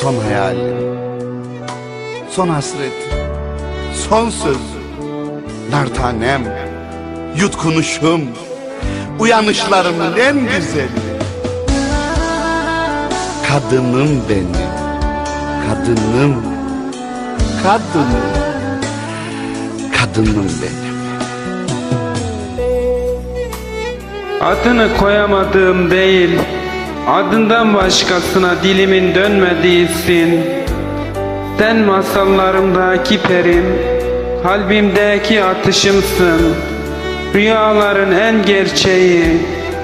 son hayalim, son hasretim, son sözüm, nar tanem, yutkunuşum, uyanışlarımın en güzeli. Kadınım benim, kadınım, kadınım, kadınım benim. Adını koyamadığım değil, adından başkasına dilimin dönmediğisin. Sen masallarımdaki perim, kalbimdeki atışımsın. Rüyaların en gerçeği,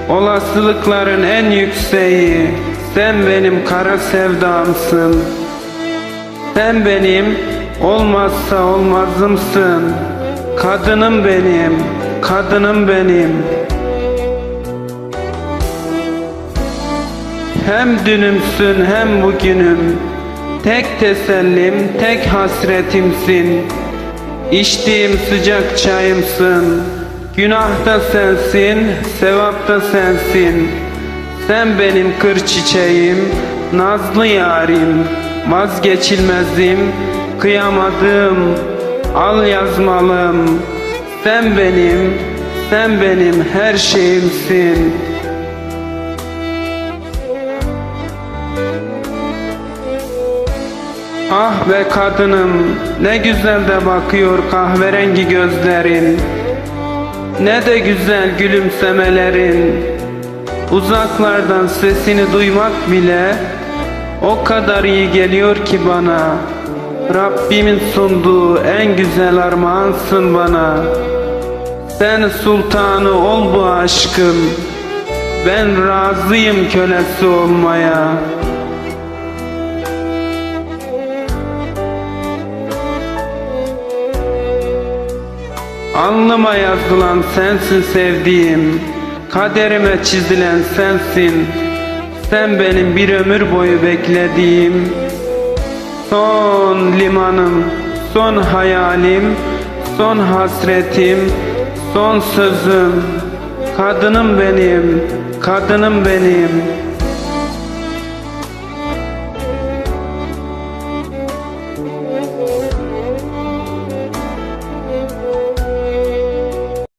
olasılıkların en yükseği. Sen benim kara sevdamsın. Sen benim olmazsa olmazımsın. Kadınım benim, kadınım benim. Hem dünümsün hem bugünüm. Tek tesellim, tek hasretimsin. İçtiğim sıcak çayımsın. Günahta sensin, sevapta sensin. Sen benim kır çiçeğim, nazlı yarim. Vazgeçilmezim, kıyamadım Al yazmalım. Sen benim, sen benim her şeyimsin Ah be kadınım ne güzel de bakıyor kahverengi gözlerin. Ne de güzel gülümsemelerin. Uzaklardan sesini duymak bile O kadar iyi geliyor ki bana. Rabbimin sunduğu en güzel armağansın bana. Sen sultanı ol bu aşkın Ben razıyım kölesi olmaya Alnıma yazılan sensin sevdiğim Kaderime çizilen sensin Sen benim bir ömür boyu beklediğim Son limanım, son hayalim Son hasretim, son sözüm Kadınım benim, kadınım benim